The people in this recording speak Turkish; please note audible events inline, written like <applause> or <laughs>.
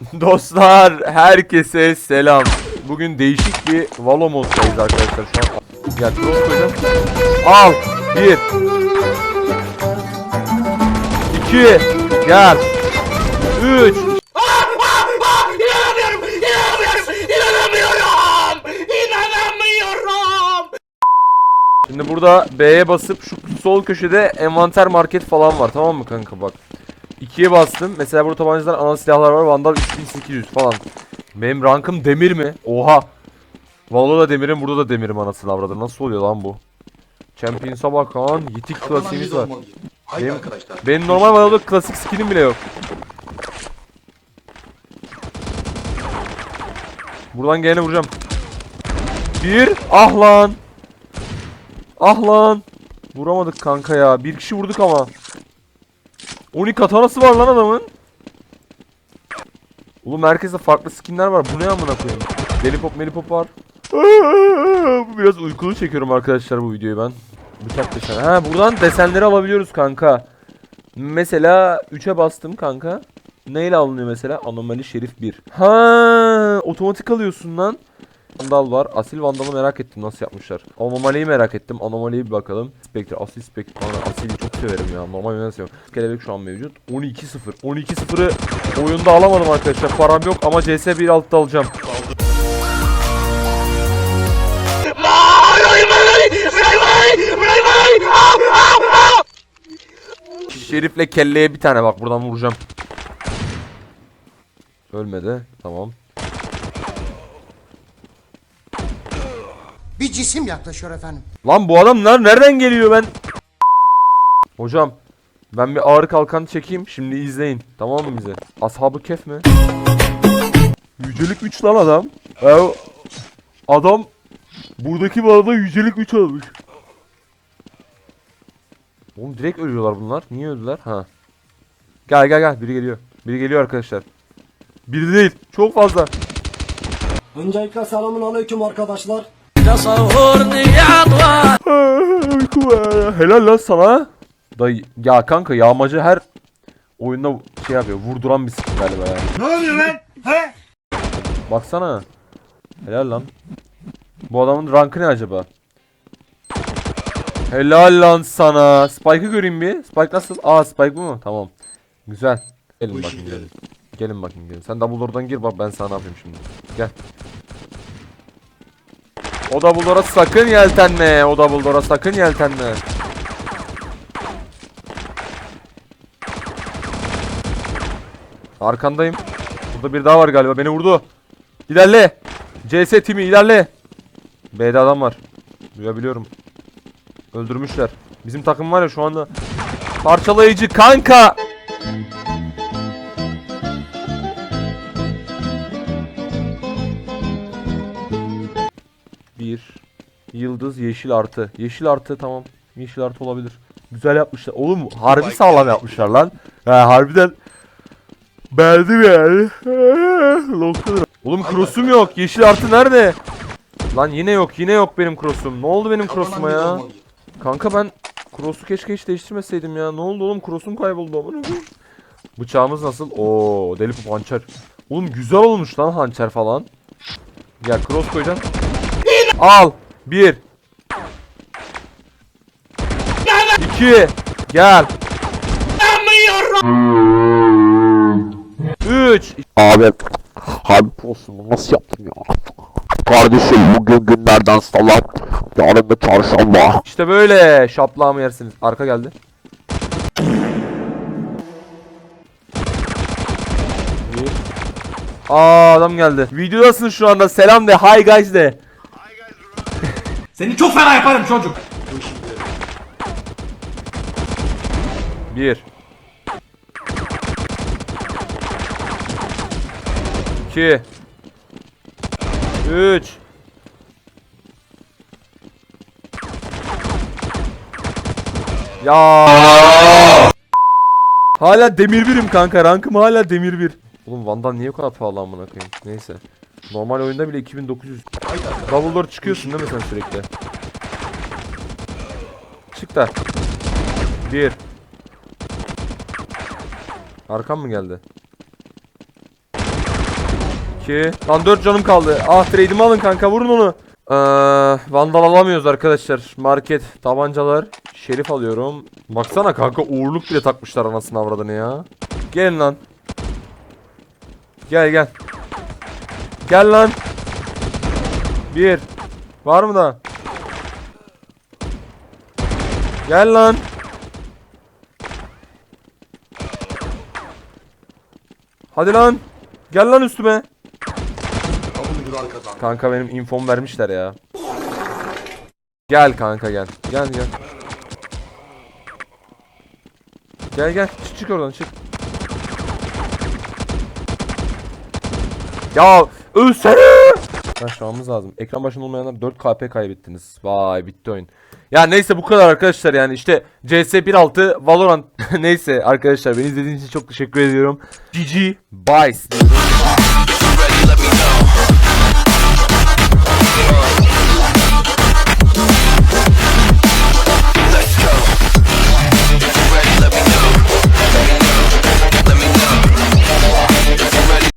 <laughs> Dostlar herkese selam. Bugün değişik bir Valo moddayız arkadaşlar şu an. Cross koyacağım. Al. Bir. İki. Gel. Üç. İnanamıyorum! İnanamıyorum! İnanamıyorum! Şimdi burada B'ye basıp şu sol köşede envanter market falan var tamam mı kanka bak. 2'ye bastım. Mesela burada tabancalar ana silahlar var. Vandal 3800 falan. Benim rankım demir mi? Oha. Valla da demirim burada da demirim anasını avradı. Nasıl oluyor lan bu? Champions'a bakan yitik klasiğimiz var. Haydi Benim- arkadaşlar. Benim normal Valo'da klasik skinim bile yok. Buradan gelene vuracağım. Bir. Ah lan. Ah lan. Vuramadık kanka ya. Bir kişi vurduk ama. 12 katanası var lan adamın. Oğlum herkeste farklı skinler var. Bu ne amına koyayım? Deli pop, meli pop var. <laughs> Biraz uykulu çekiyorum arkadaşlar bu videoyu ben. Bıçak desen. Ha buradan desenleri alabiliyoruz kanka. Mesela 3'e bastım kanka. Neyle alınıyor mesela? Anomali Şerif 1. Ha, otomatik alıyorsun lan. Vandal var. Asil Vandal'ı merak ettim nasıl yapmışlar. Anomaliyi merak ettim. Anomaliye bir bakalım. Spectre, Asil Spectre. Ana Asil'i çok severim ya. Normal oynasıyorum. Kelebek şu an mevcut. 12-0. 12-0'ı oyunda alamadım arkadaşlar. Param yok ama CS 1.6'da alacağım. Şerif'le kelleye bir tane bak buradan vuracağım. Ölmedi. Tamam. Bir cisim yaklaşıyor efendim. Lan bu adamlar nereden geliyor ben? Hocam ben bir ağır kalkan çekeyim şimdi izleyin tamam mı bize? Ashabı kef mi? Yücelik 3 lan adam. Ya, adam buradaki balada yücelik 3 almış. Oğlum direkt ölüyorlar bunlar. Niye öldüler? Ha. Gel gel gel biri geliyor. Biri geliyor arkadaşlar. Biri değil. Çok fazla. Öncelikle selamun aleyküm arkadaşlar. <laughs> Helal lan sana. Dayı ya kanka yağmacı her oyunda şey yapıyor. Vurduran bir skin galiba ya. Ne oluyor lan? He? Baksana. Helal lan. Bu adamın rankı ne acaba? Helal lan sana. Spike'ı göreyim bir. Spike nasıl? Aa Spike bu mu? Tamam. Güzel. Gelin bakayım gelin. Gelin bakayım gelin. Sen Dumbledore'dan gir bak ben sana ne yapayım şimdi. Gel. O Dumbledore'a sakın yeltenme. O Dumbledore'a sakın yeltenme. Arkandayım. Burada bir daha var galiba. Beni vurdu. İlerle. CS timi ilerle. B'de adam var. Duyabiliyorum. Öldürmüşler. Bizim takım var ya şu anda parçalayıcı kanka. Bir yıldız yeşil artı. Yeşil artı tamam. Yeşil artı olabilir. Güzel yapmışlar. Oğlum harbi sağlam yapmışlar lan. Ha harbiden beğendim yani. <laughs> Noktadır. Oğlum cross'um yok. Yeşil artı nerede? Lan yine yok. Yine yok benim cross'um. Ne oldu benim cross'uma ya? Kanka ben cross'u keşke hiç değiştirmeseydim ya. Ne oldu oğlum? Cross'um kayboldu amına. Bıçağımız nasıl? Oo, deli pop hançer. Oğlum güzel olmuş lan hançer falan. Gel cross koyacağım. Al. Bir. İki. Gel. Üç. Abi harbi olsun bunu nasıl yaptın ya? Kardeşim bugün günlerden salı, yarın da çarşamba. İşte böyle şaplağımı yersiniz. Arka geldi. Aa adam geldi. Videodasın şu anda. Selam de. Hi guys de. Seni çok fena yaparım çocuk. Bir. İki. Üç. Ya. Hala demir birim kanka. Rankım hala demir bir. Oğlum Van'dan niye bu kadar pahalı amına koyayım? Neyse. Normal oyunda bile 2900. Dumbledore çıkıyorsun değil mi sen sürekli? Çık da. Bir. Arkam mı geldi? 2 Lan 4 canım kaldı. Ah trade'imi alın kanka vurun onu. Ee, vandal alamıyoruz arkadaşlar. Market, tabancalar. Şerif alıyorum. Baksana kanka uğurluk bile takmışlar anasını avradını ya. Gelin lan. Gel gel. Gel lan. Bir. Var mı da? Gel lan. Hadi lan. Gel lan üstüme. Kanka benim infom vermişler ya. Gel kanka gel. Gel gel. Gel gel. Çık çık oradan çık. Ya ölsene. Başlamamız lazım. Ekran başında olmayanlar 4 KP kaybettiniz. Vay bitti oyun. Ya neyse bu kadar arkadaşlar yani işte CS 1.6 Valorant <laughs> neyse arkadaşlar beni izlediğiniz için çok teşekkür ediyorum. GG bye.